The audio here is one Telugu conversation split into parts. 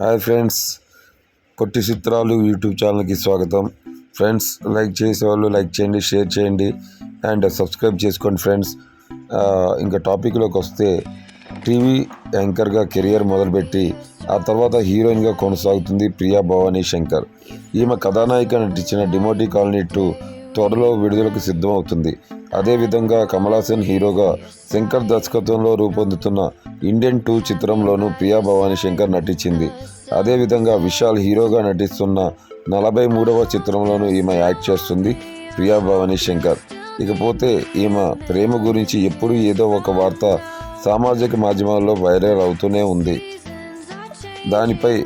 హాయ్ ఫ్రెండ్స్ పొట్టి చిత్రాలు యూట్యూబ్ ఛానల్కి స్వాగతం. ఫ్రెండ్స్ లైక్ చేసేవాళ్ళు లైక్ చేయండి షేర్ చేయండి అండ్ సబ్స్క్రైబ్ చేసుకోండి ఫ్రెండ్స్. ఇంకా టాపిక్లోకి వస్తే టీవీ యాంకర్గా కెరియర్ మొదలుపెట్టి ఆ తర్వాత హీరోయిన్గా కొనసాగుతుంది ప్రియా భవానీ శంకర్. ఈమె కథానాయిక నటించిన డిమోటీ కాలనీ టూ త్వరలో విడుదలకు సిద్ధమవుతుంది. అదేవిధంగా కమలాసన్ హీరోగా శంకర్ దర్శకత్వంలో రూపొందుతున్న ఇండియన్ టూ చిత్రంలోనూ ప్రియా భవానీ శంకర్ నటించింది. అదేవిధంగా విశాల్ హీరోగా నటిస్తున్న నలభై మూడవ చిత్రంలోనూ ఈమె యాక్ట్ చేస్తుంది ప్రియా భవానీ శంకర్. ఇకపోతే ఈమె ప్రేమ గురించి ఎప్పుడూ ఏదో ఒక వార్త సామాజిక మాధ్యమాల్లో వైరల్ అవుతూనే ఉంది. దానిపై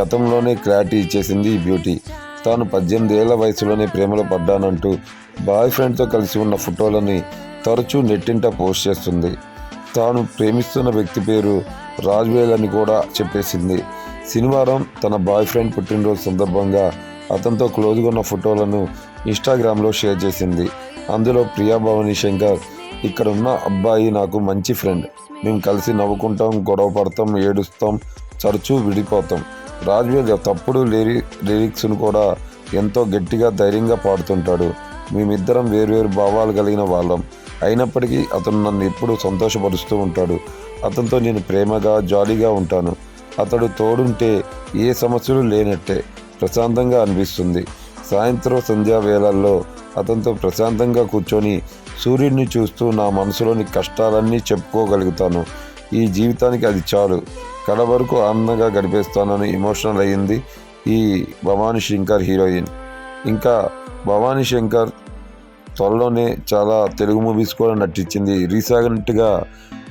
గతంలోనే క్లారిటీ ఇచ్చేసింది ఈ బ్యూటీ. తాను పద్దెనిమిది ఏళ్ళ వయసులోనే ప్రేమలో పడ్డానంటూ బాయ్ ఫ్రెండ్తో కలిసి ఉన్న ఫోటోలని తరచూ నెట్టింట పోస్ట్ చేస్తుంది. తాను ప్రేమిస్తున్న వ్యక్తి పేరు రాజ్వేల్ అని కూడా చెప్పేసింది. శనివారం తన బాయ్ ఫ్రెండ్ పుట్టినరోజు సందర్భంగా అతనితో క్లోజ్గా ఉన్న ఫోటోలను ఇన్స్టాగ్రామ్లో షేర్ చేసింది. అందులో ప్రియా భవానీ శంకర్ ఇక్కడ ఉన్న అబ్బాయి నాకు మంచి ఫ్రెండ్. మేము కలిసి నవ్వుకుంటాం గొడవ పడతాం ఏడుస్తాం తరచూ విడిపోతాం. రాజు తప్పుడు లిరి లిరిక్స్ను కూడా ఎంతో గట్టిగా ధైర్యంగా పాడుతుంటాడు. మేమిద్దరం వేరువేరు భావాలు కలిగిన వాళ్ళం. అయినప్పటికీ అతను నన్ను ఎప్పుడూ సంతోషపరుస్తూ ఉంటాడు. అతనితో నేను ప్రేమగా జాలీగా ఉంటాను. అతడు తోడుంటే ఏ సమస్యలు లేనట్టే ప్రశాంతంగా అనిపిస్తుంది. సాయంత్రం సంధ్యా వేళల్లో అతనితో ప్రశాంతంగా కూర్చొని సూర్యుడిని చూస్తూ నా మనసులోని కష్టాలన్నీ చెప్పుకోగలుగుతాను. ఈ జీవితానికి అది చాలు. కడ వరకు ఆనందంగా గడిపేస్తానని ఎమోషనల్ అయ్యింది ఈ భవానీ శంకర్ హీరోయిన్. ఇంకా భవానీ శంకర్ త్వరలోనే చాలా తెలుగు మూవీస్ కూడా నటించింది. రీసెంట్గా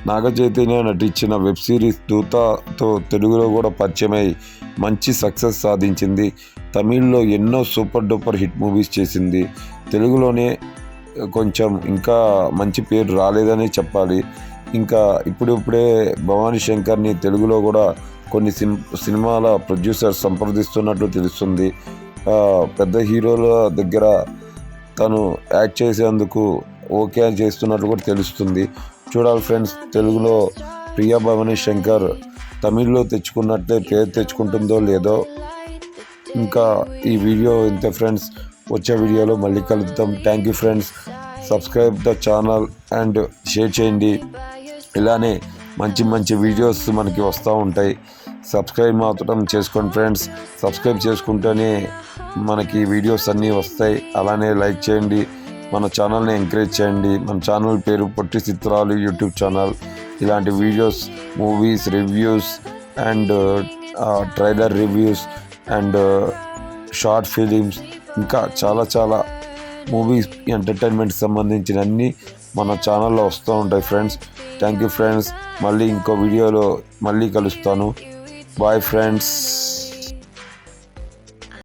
నాగ చైతన్య నటించిన వెబ్ సిరీస్ దూతతో తెలుగులో కూడా పరిచయమై మంచి సక్సెస్ సాధించింది. తమిళ్ళో ఎన్నో సూపర్ డూపర్ హిట్ మూవీస్ చేసింది. తెలుగులోనే కొంచెం ఇంకా మంచి పేరు రాలేదనే చెప్పాలి. ఇంకా ఇప్పుడిప్పుడే భవానీ శంకర్ని తెలుగులో కూడా కొన్ని సిన్ సినిమాల ప్రొడ్యూసర్ సంప్రదిస్తున్నట్లు తెలుస్తుంది. పెద్ద హీరోల దగ్గర తను యాక్ట్ చేసేందుకు ఓకే అని చేస్తున్నట్లు కూడా తెలుస్తుంది. చూడాలి ఫ్రెండ్స్ తెలుగులో ప్రియా భవానీ శంకర్ తమిళ్ళో తెచ్చుకున్నట్లే పేరు తెచ్చుకుంటుందో లేదో. ఇంకా ఈ వీడియో ఇంతే ఫ్రెండ్స్. వచ్చే వీడియోలో మళ్ళీ కలుద్దాం. Thank you friends. Subscribe the channel and share చేయండి. ఇలానే మంచి మంచి వీడియోస్ మనకి వస్తూ ఉంటాయి. సబ్స్క్రైబ్ మాత్రం చేసుకోండి ఫ్రెండ్స్ సబ్స్క్రైబ్ చేసుకుంటేనే మనకి వీడియోస్ అన్నీ వస్తాయి. అలానే లైక్ చేయండి. మన ఛానల్ని ఎంకరేజ్ చేయండి. మన ఛానల్ పేరు పొట్టి చిత్రాలు యూట్యూబ్ ఛానల్ ఇలాంటి videos movies reviews and trailer reviews and short films ఇంకా చాలా చాలా మూవీస్ ఎంటర్టైన్మెంట్ సంబంధించిన అన్ని మన ఛానల్లో వస్తూ ఉంటాయి ఫ్రెండ్స్. Thank you friends. మళ్ళీ ఇంకో వీడియోలో మళ్ళీ కలుస్తాను. Bye friends.